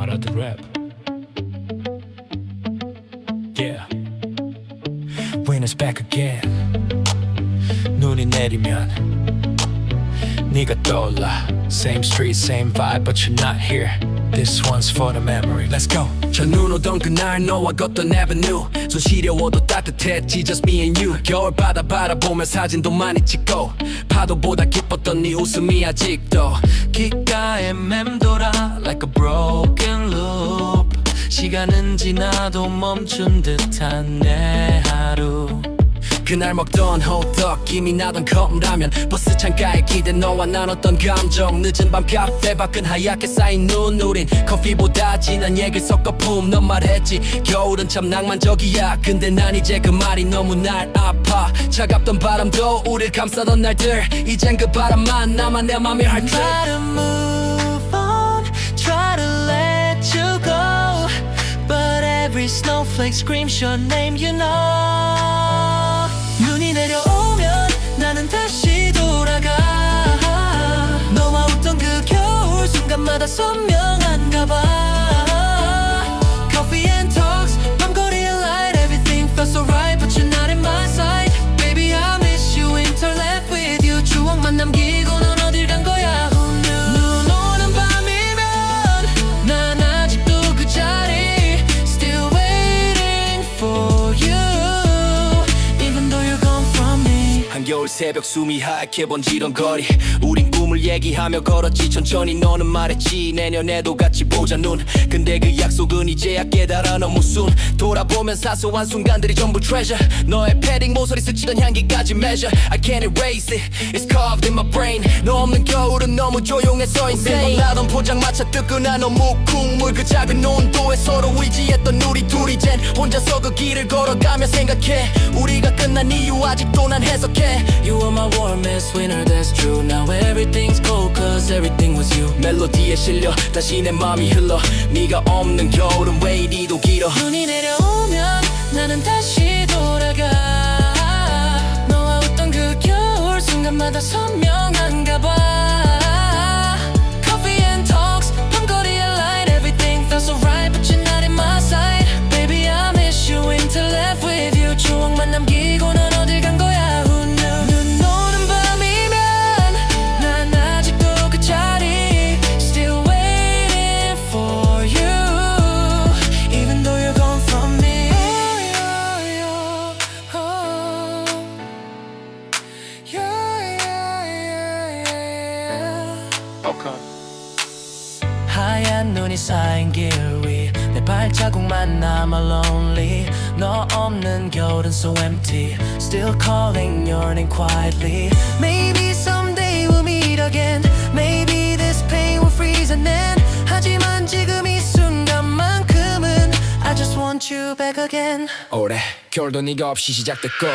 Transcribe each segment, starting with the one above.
말하던 랩 Yeah Winners back again 눈이 내리면 네가 떠올라 Same street, same vibe, but you're not here This one's for the memory Let's go 첫눈 오던 그날 너와 걷던 avenue 손 시려워도 따뜻했지 just me and you 겨울 바다 바라보며 사진도 많이 찍고 파도보다 기뻤던 네 웃음이 아직도 귓가에 맴돌아 like a broken loop. 시간은 지나도 멈춘 듯한 내 하루. 그날 먹던 호떡 김이 나던 컵라면. 버스 창가에 기대 너와 나눴던 감정. 늦은 밤 카페 밖은 하얗게 쌓인 눈 우린 커피보다 진한 얘기를 섞어 품넌 말했지 겨울은 참 낭만적이야. 근데 난 이제 그 말이 너무 날 아파. 차갑던 바람도 우릴 감싸던 날들. 이젠 그 바람만 남아 내 맘에 할듯 every snowflake screams your name you know 눈이 내려오면 나는 다시 돌아가 너와 웃던 그 겨울 순간마다 선명한가 봐 새벽 숨이 하얗게 번지던 거리. 우린 꿈을 얘기하며 걸었지. 천천히 너는 말했지. 내년에도 같이 보자 눈. 근데 그 약속은 이제야 깨달아 너무 순. 돌아보면 사소한 순간들이 전부 treasure. 너의 패딩 모서리 스치던 향기까지 measure. I can't erase it. It's carved in my brain. 너 없는 겨울은 너무 조용해서 insane 나던 포장마차 뜨끈한 너무 국물. 그 작은 온도에 서로 의지했던 우리 둘 이 젠 혼자서 그 길을 걸어가며 생각해. 우리가 끝난 이유 아직도 난 해석해. You are my warmest winter that's true. Now everything's cold cause everything was you. 멜로디에 실려 다시 내 맘이 흘러. 네가 없는 겨울은 왜 이리도 길어? 눈이 내려오면 나는 다시 돌아가. 너와 웃던 그 겨울 순간마다 선명한가 봐 쌓인 길 위 내 발자국만 남아 lonely 너 없는 겨울은 so empty Still calling your name quietly Maybe someday we'll meet again Maybe this pain will freeze and then 하지만 지금 이 순간만큼은 I just want you back again 올해 겨울도 네가 없이 시작됐고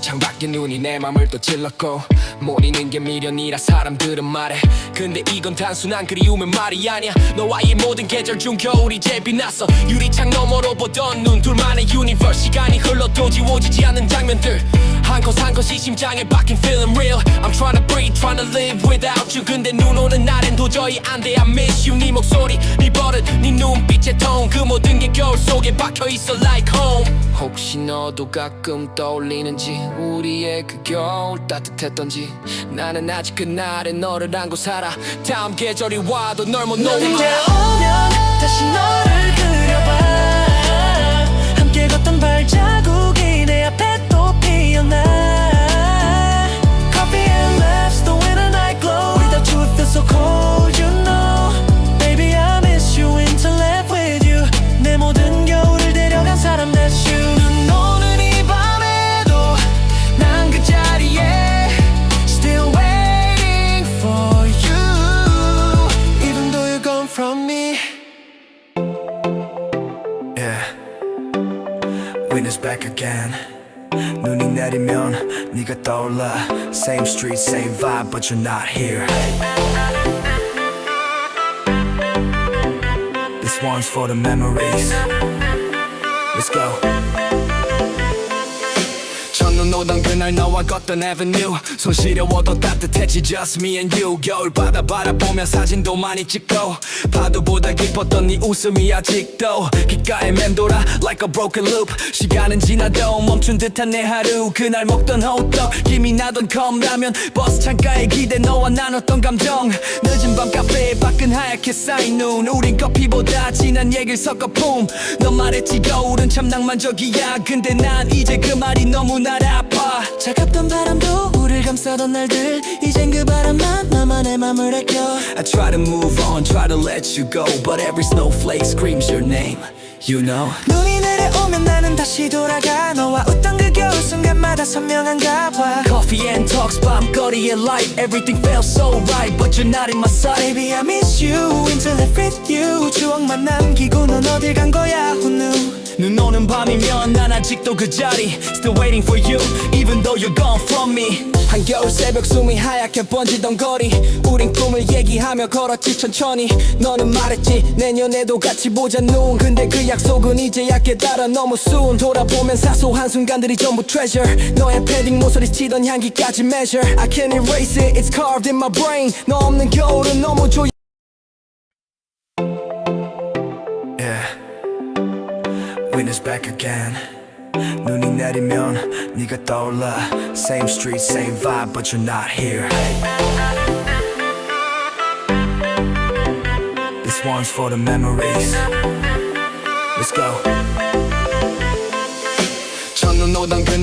창밖에 눈이 내 맘을 또 찔렀고 못 잊는 게 미련이라 사람들은 말해. 근데 이건 단순한 그리움의 말이 아니야. 너와의 모든 계절 중 겨울이 제일 빛났어. 유리창 너머로 보던 눈 둘만의 유니버스. 시간이 흘러도 지워지지 않는 장면들. 한 컷 한 컷이 심장에 박힌 feeling real I'm trying to breathe, trying to live without you. 근데 눈 오는 날엔 도저히 안돼. I miss you. 네 목소리, 네 버릇, 네 눈빛의 톤 그 모든 게 겨울 속에 박혀있어 like home. 혹시 너도 가끔 떠올리는지 우리의 그 겨울 따뜻했던지. 나는 아직 그날의 너를 안고 살아. 다음 계절이 와도 널 못 놓아 이제 오면 다시 너를 그려봐. 함께 걷던 발자국이 내 앞에 또 피어나 back again. 눈이 내리면 네가 떠올라. Same street, same vibe, but you're not here. This one's for the memories. Let's go. 오던 그날 너와 걷던 avenue. 손 시려워도 따뜻했지 just me and you. 겨울 바다 바라보며 사진도 많이 찍고 파도보다 깊었던 네 웃음이 아직도 귓가에 맴돌아 like a broken loop. 시간은 지나도 멈춘 듯한 내 하루. 그날 먹던 호떡 김이 나던 컵라면. 버스 창가에 기대 너와 나눴던 감정. 늦은 밤 카페에 밖은 하얗게 쌓인 눈. 우린 커피보다 진한 얘기를 섞어 품넌 말했지 겨울은 참 낭만적이야. 근데 난 이제 그 말이 너무 날 아파 차갑던 바람도 우릴 감싸던 날들 이젠 그 바람만 나만의 맘을 아껴 I try to move on, try to let you go But every snowflake screams your name You know 눈이 내려오면 나는 다시 돌아가 너와 웃던 그 겨울 순간마다 선명한가 봐 Coffee and talks, 밤거리의 light Everything felt so right But you're not in my sight Baby I miss you until I with you 추억만 남기고 넌 어딜 간 거야 밤이면 난 아직도 그 자리. Still waiting for you Even though you're gone from me. 한겨울 새벽 숨이 하얗게 번지던 거리. 우린 꿈을 얘기하며 걸었지 천천히. 너는 말했지 내년에도 같이 보자 눈. 근데 그 약속은 이제야 깨달아 너무 soon. 돌아보면 사소한 순간들이 전부 treasure. 너의 패딩 모서리 치던 향기까지 measure. I can't erase it It's carved in my brain. 너 없는 겨울은 너무 조용 back again. 눈이 내리면 네가 떠올라. Same street, same vibe, but you're not here. This one's for the memories. Let's go.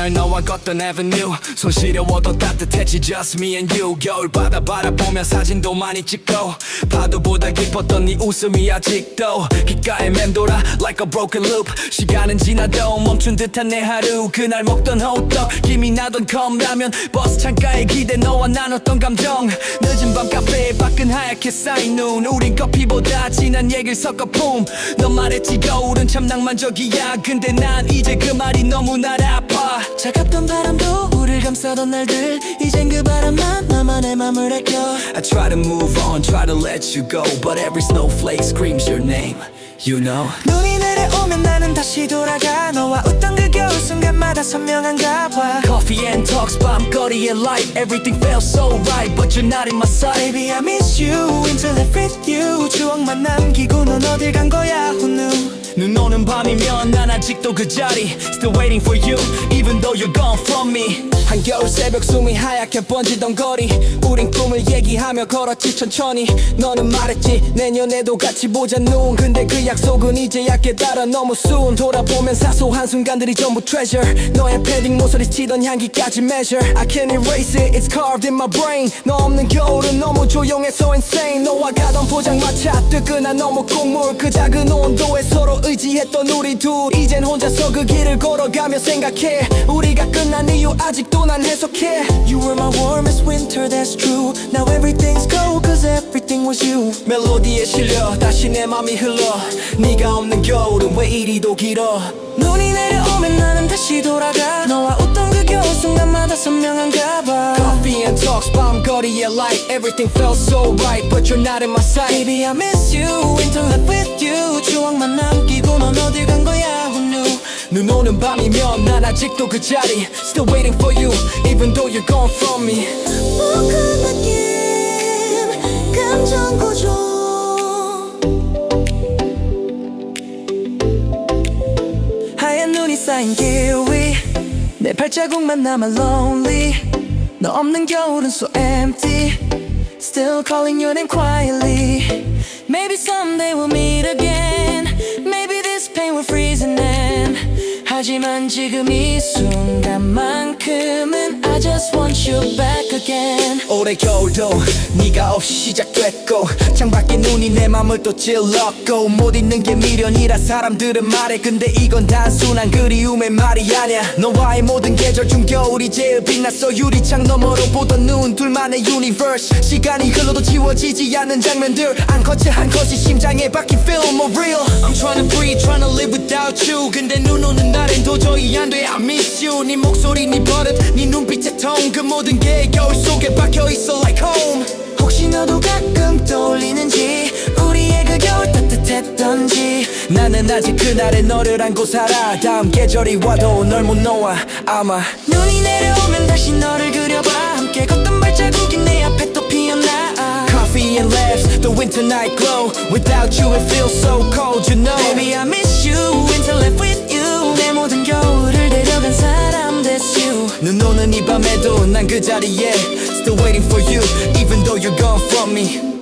날 너와 걷던 avenue. 손 시려워도 따뜻했지 just me and you. 겨울 바다 바라보며 사진도 많이 찍고 파도보다 깊었던 네 웃음이 아직도 귓가에 맴돌아 like a broken loop. 시간은 지나도 멈춘 듯한 내 하루. 그날 먹던 호떡 김이 나던 컵라면. 버스 창가에 기대 너와 나눴던 감정. 늦은 밤 카페에 밖은 하얗게 쌓인 눈. 우린 커피보다 진한 얘기를 섞어 품 넌 말했지 겨울은 참 낭만적이야. 근데 난 이제 그 말이 너무 날 아파 차갑던 바람도 우릴 감싸던 날들 이젠 그 바람만 나만의 맘을 아껴 I try to move on, try to let you go But every snowflake screams your name You know 눈이 내려오면 나는 다시 돌아가 너와 웃던 그 겨울 순간마다 선명한가 봐 Coffee and talks, 밤거리의 light Everything felt so right But you're not in my sight Baby I miss you until I with you 추억만 남기고 넌 어딜 간 거야 who knew 눈 오는 밤이면 난 아직도 그 자리 Still waiting for you Even though you're gone from me 한겨울 새벽 숨이 하얗게 번지던 거리. 우린 꿈을 얘기하며 걸었지 천천히. 너는 말했지 내년에도 같이 보자 눈. 근데 그 약속은 이제야 깨달아 너무 soon. 돌아보면 사소한 순간들이 전부 treasure. 너의 패딩 모서리 치던 향기까지 measure. I can't erase it It's carved in my brain. 너 없는 겨울은 너무 조용해서 insane. 너와 가던 포장마차 뜨끈한 너무 국물. 그 작은 온도에 서로 의지했던 우리 둘. 이젠 혼자서 그 길을 걸어가며 생각해. 우리가 끝난 이유 아직도 난 해석해 You were my warmest winter that's true Now everything's cold cause everything was you 멜로디에 실려 다시 내 맘이 흘러 네가 없는 겨울은 왜 이리도 길어 눈이 내려오면 나는 다시 돌아가 너와 웃던 그 겨울 순간마다 선명한가 봐 Coffee and talks 밤거리의 light Everything felt so right But you're not in my sight Baby I miss you until I with you 추억만 남기고 넌 어딜 간 거야 who knew 눈 오는 밤이면 난 아직도 그 자리 Still waiting for you Even though you're gone from me 묵은 느낌 감정 고조 하얀 눈이 쌓인 길 위 내 발자국만 남아 lonely 너 없는 겨울은 so empty Still calling your name quietly Maybe someday we'll meet again Maybe this pain will freeze and end 하지만 지금 이 순간만큼은 Just want you back again. 올해 겨울도 네가 없이 시작됐고 창밖에 눈이 내 맘을 또 찔렀고 못 잊는 게 미련이라 사람들은 말해. 근데 이건 단순한 그리움의 말이 아냐 너와의 모든 계절 중 겨울이 제일 빛났어. 유리창 너머로 보던 눈 둘만의 유니버스 시간이 흘러도 지워지지 않는 장면들. 안 컷이 한 컷이 심장에 박힌 film more real. I'm trying to breathe trying to live without you. 근데 눈 오는 날엔 도저히 안돼. I miss you. 네 목소리 네 버릇 네 눈빛 의톤그 모든 게 겨울 속에 박혀있어 like home 혹시 너도 가끔 떠올리는지 우리의 그 겨울 따뜻했던지 나는 아직 그날의 너를 안고 살아 다음 계절이 와도 널 못 놓아 아마 눈이 내려오면 다시 너를 그려봐 함께 걷던 발자국이 내 앞에 또 피어나 Coffee and laughs, the winter night glow Without you it feels so cold, you know Baby I miss you winter left 눈 오는 이 밤에도 난 그 자리에 Still waiting for you Even though you're gone from me